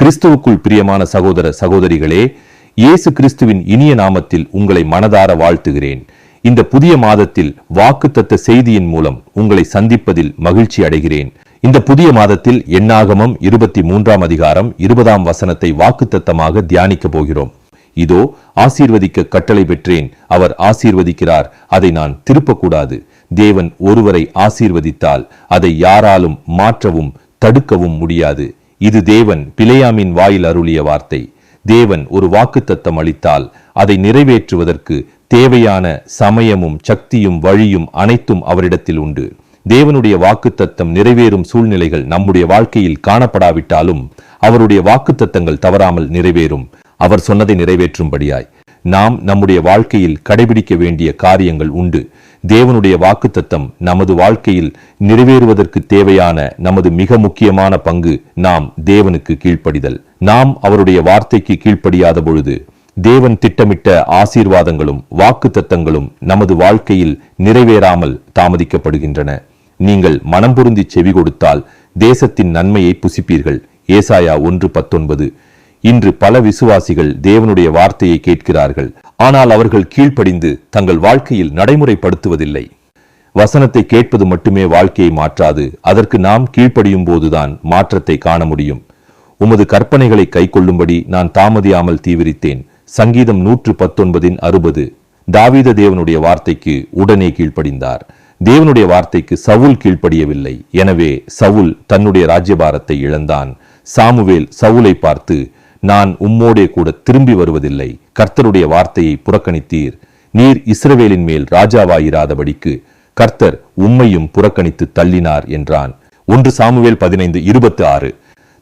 கிறிஸ்துவுக்குள் பிரியமான சகோதர சகோதரிகளே இயேசு கிறிஸ்துவின் இனிய நாமத்தில் உங்களை மனதார வாழ்த்துகிறேன். இந்த புதிய மாதத்தில் வாக்குத்தத்த செய்தியின் மூலம் உங்களை சந்திப்பதில் மகிழ்ச்சி அடைகிறேன். இந்த புதிய மாதத்தில் எண்ணாகமம் இருபத்தி மூன்றாம் அதிகாரம் இருபதாம் வசனத்தை வாக்குத்தத்தமாக தியானிக்க போகிறோம். இதோ ஆசீர்வதிக்க கட்டளை பெற்றேன். அவர் ஆசீர்வதிக்கிறார். அதை நான் திருப்பக்கூடாது. தேவன் ஒருவரை ஆசீர்வதித்தால் அதை யாராலும் மாற்றவும் தடுக்கவும் முடியாது. இது தேவன் பிலேயாமின் வாயில் அருளிய வார்த்தை. தேவன் ஒரு வாக்குத்தத்தம் அளித்தால் அதை நிறைவேற்றுவதற்கு தேவையான சமயமும் சக்தியும் வழியும் அனைத்தும் அவரிடத்தில் உண்டு. தேவனுடைய வாக்குத்தத்தம் நிறைவேறும் சூழ்நிலைகள் நம்முடைய வாழ்க்கையில் காணப்படாவிட்டாலும் அவருடைய வாக்குத்தத்தங்கள் தவறாமல் நிறைவேறும். அவர் சொன்னதை நிறைவேற்றும்படியாய். நாம் நம்முடைய வாழ்க்கையில் கடைபிடிக்க வேண்டிய காரியங்கள் உண்டு. தேவனுடைய வாக்குத்தத்தம் நமது வாழ்க்கையில் நிறைவேறுவதற்கு தேவையான நமது மிக முக்கியமான பங்கு நாம் தேவனுக்கு கீழ்ப்படிதல். நாம் அவருடைய வார்த்தைக்கு கீழ்ப்படியாத பொழுது தேவன் திட்டமிட்ட ஆசீர்வாதங்களும் வாக்குத்தத்தங்களும் நமது வாழ்க்கையில் நிறைவேறாமல் தாமதிக்கப்படுகின்றன. நீங்கள் மனம் பொருந்தி செவி கொடுத்தால் தேசத்தின் நன்மையை புசிப்பீர்கள். ஏசாயா ஒன்று பத்தொன்பது. இன்று பல விசுவாசிகள் தேவனுடைய வார்த்தையை கேட்கிறார்கள். ஆனால் அவர்கள் கீழ்ப்படிந்து தங்கள் வாழ்க்கையில் நடைமுறைப்படுத்துவதில்லை. வசனத்தை கேட்பது மட்டுமே வாழ்க்கையை மாற்றாது. அதற்கு நாம் கீழ்ப்படியும் போதுதான் மாற்றத்தை காண முடியும். உமது கற்பனைகளை கைக்கொள்ளும்படி நான் தாமதியாமல் தீவிரித்தேன். சங்கீதம் நூற்று பத்தொன்பதின் அறுபது. தாவீத தேவனுடைய வார்த்தைக்கு உடனே கீழ்ப்படிந்தார். தேவனுடைய வார்த்தைக்கு சவுல் கீழ்ப்படியவில்லை. எனவே சவுல் தன்னுடைய ராஜ்யபாரத்தை இழந்தான். சாமுவேல் சவுலை பார்த்து நான் உம்மோடே கூட திரும்பி வருவதில்லை. கர்த்தருடைய வார்த்தையை புறக்கணித்தீர். நீர் இஸ்ரவேலின் மேல் ராஜாவாயிராதபடிக்கு கர்த்தர் உம்மையும் புறக்கணித்து தள்ளினார் என்றான். ஒன்று சாமுவேல் பதினைந்து இருபத்தி ஆறு.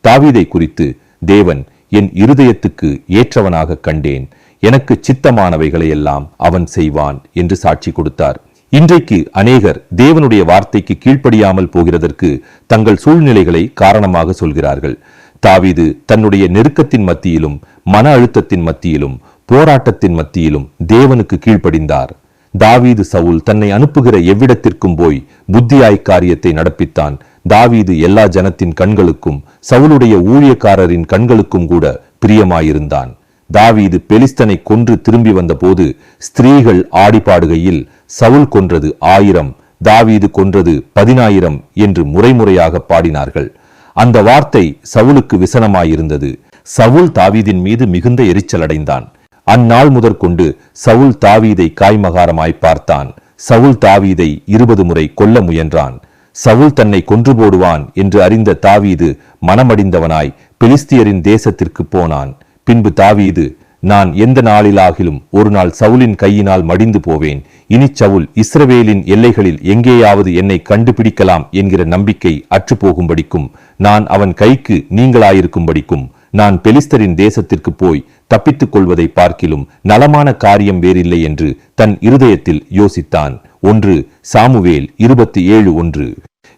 தாவீதை குறித்து தேவன் என் இருதயத்துக்கு ஏற்றவனாக கண்டேன். எனக்கு சித்தமானவைகளை எல்லாம் அவன் செய்வான் என்று சாட்சி கொடுத்தார். இன்றைக்கு அநேகர் தேவனுடைய வார்த்தைக்கு கீழ்ப்படியாமல் போகிறதற்கு தங்கள் சூழ்நிலைகளை காரணமாக சொல்கிறார்கள். தாவீது தன்னுடைய நெருக்கத்தின் மத்தியிலும் மன அழுத்தத்தின் மத்தியிலும் போராட்டத்தின் மத்தியிலும் தேவனுக்கு கீழ்ப்படிந்தார். தாவீது சவுல் தன்னை அனுப்புகிற எவ்விடத்திற்கும் போய் புத்தியாய் காரியத்தை நடப்பித்தான். தாவீது எல்லா ஜனத்தின் கண்களுக்கும் சவுலுடைய ஊழியக்காரரின் கண்களுக்கும் கூட பிரியமாயிருந்தான். தாவீது பெலிஸ்தனை கொன்று திரும்பி வந்தபோது ஸ்திரீகள் ஆடி பாடுகையில் சவுல் கொன்றது ஆயிரம் தாவீது கொன்றது பதினாயிரம் என்று முறைமுறையாக பாடினார்கள். அந்த வார்த்தை சவுலுக்கு விசனமாயிருந்தது. சவுல் தாவீதின் மீது மிகுந்த எரிச்சல் அடைந்தான். அந்நாள் முதற்கொண்டு சவுல் தாவீதை காய்மகாரமாய் பார்த்தான். சவுல் தாவீதை இருபது முறை கொல்ல முயன்றான். சவுல் தன்னை கொன்று போடுவான் என்று அறிந்த தாவீது மனமடிந்தவனாய் பெலிஸ்தியரின் தேசத்திற்கு போனான். பின்பு தாவீது நான் எந்த நாளிலாகிலும் ஒரு நாள் சவுலின் கையினால் மடிந்து போவேன். இனி சவுல் இஸ்ரவேலின் எல்லைகளில் எங்கேயாவது என்னை கண்டுபிடிக்கலாம் என்கிற நம்பிக்கை அற்றுப்போகும்படிக்கும் நான் அவன் கைக்கு நீங்களாயிருக்கும்படிக்கும் நான் பெலிஸ்தரின் தேசத்திற்கு போய் தப்பித்துக் கொள்வதை பார்க்கிலும் நலமான காரியம் வேறில்லை என்று தன் இருதயத்தில் யோசித்தான். ஒன்று சாமுவேல் இருபத்தி ஏழு ஒன்று.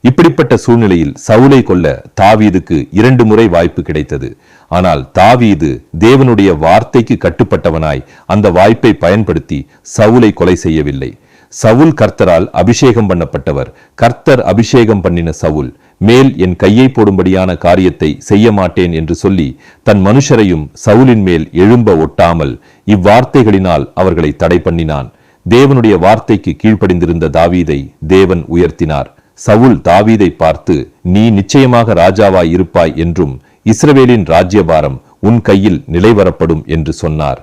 இப்படிப்பட்ட சூழ்நிலையில் சவுலை கொல்ல தாவீதுக்கு இரண்டு முறை வாய்ப்பு கிடைத்தது. ஆனால் தாவீது தேவனுடைய வார்த்தைக்கு கட்டுப்பட்டவனாய் அந்த வாய்ப்பை பயன்படுத்தி சவுலை கொலை செய்யவில்லை. சவுல் கர்த்தரால் அபிஷேகம் பண்ணப்பட்டவர். கர்த்தர் அபிஷேகம் பண்ணின சவுல் மேல் என் கையை போடும்படியான காரியத்தை செய்ய மாட்டேன் என்று சொல்லி தன் மனுஷரையும் சவுலின் மேல் எழும்ப ஒட்டாமல் இவ்வார்த்தைகளினால் அவர்களை தடை பண்ணினான். தேவனுடைய வார்த்தைக்கு கீழ்ப்படிந்திருந்த தாவீதை தேவன் உயர்த்தினார். சவுல் தாவீதை பார்த்து நீ நிச்சயமாக ராஜாவாய் இருப்பாய் என்றும் இஸ்ரவேலின் ராஜ்யபாரம் உன் கையில் நிலைவரப்படும் என்று சொன்னார்.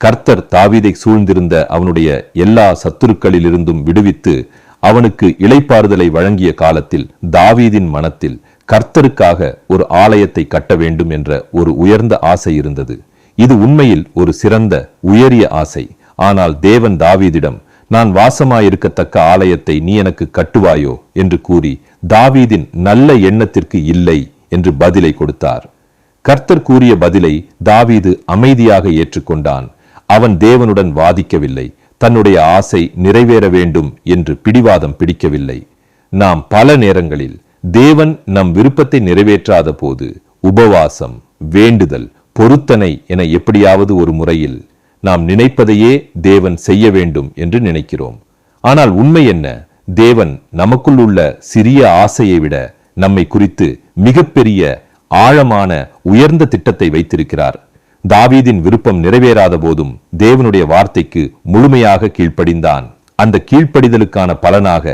கர்த்தர் தாவீதை சூழ்ந்திருந்த அவனுடைய எல்லா சத்துருக்களிலிருந்தும் விடுவித்து அவனுக்கு இளைப்பாறுதலை வழங்கிய காலத்தில் தாவீதின் மனத்தில் கர்த்தருக்காக ஒரு ஆலயத்தை கட்ட வேண்டும் என்ற ஒரு உயர்ந்த ஆசை இருந்தது. இது உண்மையில் ஒரு சிறந்த உயரிய ஆசை. ஆனால் தேவன் தாவீதிடம் நான் வாசமாயிருக்கத்தக்க ஆலயத்தை நீ எனக்கு கட்டுவாயோ? என்று கூறி தாவீதின் நல்ல எண்ணத்திற்கு இல்லை என்று பதிலை கொடுத்தார். கர்த்தர் கூறிய பதிலை தாவீது அமைதியாக ஏற்றுக்கொண்டான். அவன் தேவனுடன் வாதிக்கவில்லை. தன்னுடைய ஆசை நிறைவேற வேண்டும் என்று பிடிவாதம் பிடிக்கவில்லை. நாம் பல நேரங்களில் தேவன் நம் விருப்பத்தை நிறைவேற்றாத போது உபவாசம் வேண்டுதல் பொருத்தனை என எப்படியாவது ஒரு முறையில் நாம் நினைப்பதையே தேவன் செய்ய வேண்டும் என்று நினைக்கிறோம். ஆனால் உண்மை என்ன? தேவன் நமக்குள் உள்ள சிறிய ஆசையை விட நம்மை குறித்து மிகப்பெரிய ஆழமான உயர்ந்த திட்டத்தை வைத்திருக்கிறார். தாவீதின் விருப்பம் நிறைவேறாத போதும் தேவனுடைய வார்த்தைக்கு முழுமையாக கீழ்ப்படிந்தான். அந்த கீழ்ப்படிதலுக்கான பலனாக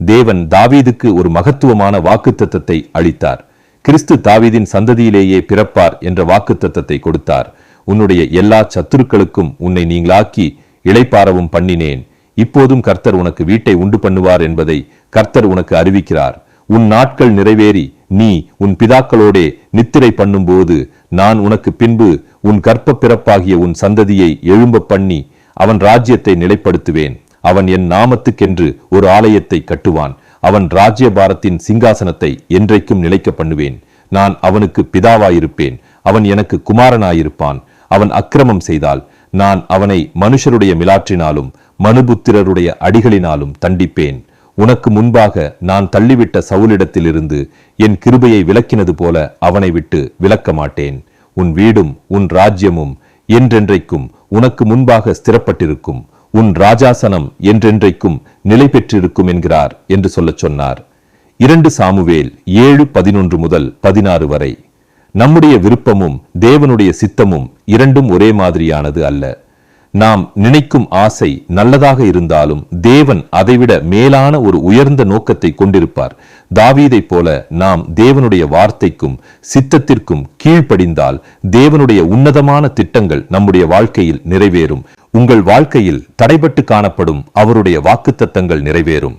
தேவன் தாவீதுக்கு ஒரு மகத்துவமான வாக்குத்தத்தத்தை அளித்தார். கிறிஸ்து தாவீதின் சந்ததியிலேயே பிறப்பார் என்ற வாக்குத்தத்தத்தை கொடுத்தார். உன்னுடைய எல்லா சத்துருக்களுக்கும் உன்னை நீங்களாக்கி இளைப்பாறவும் பண்ணினேன். இப்போதும் கர்த்தர் உனக்கு வீட்டை உண்டு பண்ணுவார் என்பதை கர்த்தர் உனக்கு அறிவிக்கிறார். உன் நாட்கள் நிறைவேறி நீ உன் பிதாக்களோடே நித்திரை பண்ணும்போது நான் உனக்கு பின்பு உன் கற்ப பிறப்பாகிய உன் சந்ததியை எழும்ப பண்ணி அவன் ராஜ்யத்தை நிலைப்படுத்துவேன். அவன் என் நாமத்துக்கென்று ஒரு ஆலயத்தை கட்டுவான். அவன் ராஜ்யபாரத்தின் சிங்காசனத்தை என்றைக்கும் நிலைக்க பண்ணுவேன். நான் அவனுக்கு பிதாவாயிருப்பேன். அவன் எனக்கு குமாரனாயிருப்பான். அவன் அக்கிரமம் செய்தால் நான் அவனை மனுஷருடைய மிலாற்றினாலும் மனுபுத்திரருடைய அடிகளினாலும் தண்டிப்பேன். உனக்கு முன்பாக நான் தள்ளிவிட்ட சவுலிடத்திலிருந்து என் கிருபையை விலக்கினது போல அவனை விட்டு விலக்க மாட்டேன். உன் வீடும் உன் ராஜ்யமும் என்றென்றைக்கும் உனக்கு முன்பாக ஸ்திரப்பட்டிருக்கும். உன் ராஜாசனம் என்றென்றைக்கும் நிலை பெற்றிருக்கும் என்கிறார் என்று சொல்லச் சொன்னார். இரண்டு சாமுவேல் ஏழு பதினொன்று முதல் பதினாறு வரை. நம்முடைய விருப்பமும் தேவனுடைய சித்தமும் இரண்டும் ஒரே மாதிரியானது அல்ல. நாம் நினைக்கும் ஆசை நல்லதாக இருந்தாலும் தேவன் அதைவிட மேலான ஒரு உயர்ந்த நோக்கத்தை கொண்டிருப்பார். தாவீதைப் போல நாம் தேவனுடைய வார்த்தைக்கும் சித்தத்திற்கும் கீழ்ப்படிந்தால் தேவனுடைய உன்னதமான திட்டங்கள் நம்முடைய வாழ்க்கையில் நிறைவேறும். உங்கள் வாழ்க்கையில் தடைபட்டு காணப்படும் அவருடைய வாக்குத்தத்தங்கள் நிறைவேறும்.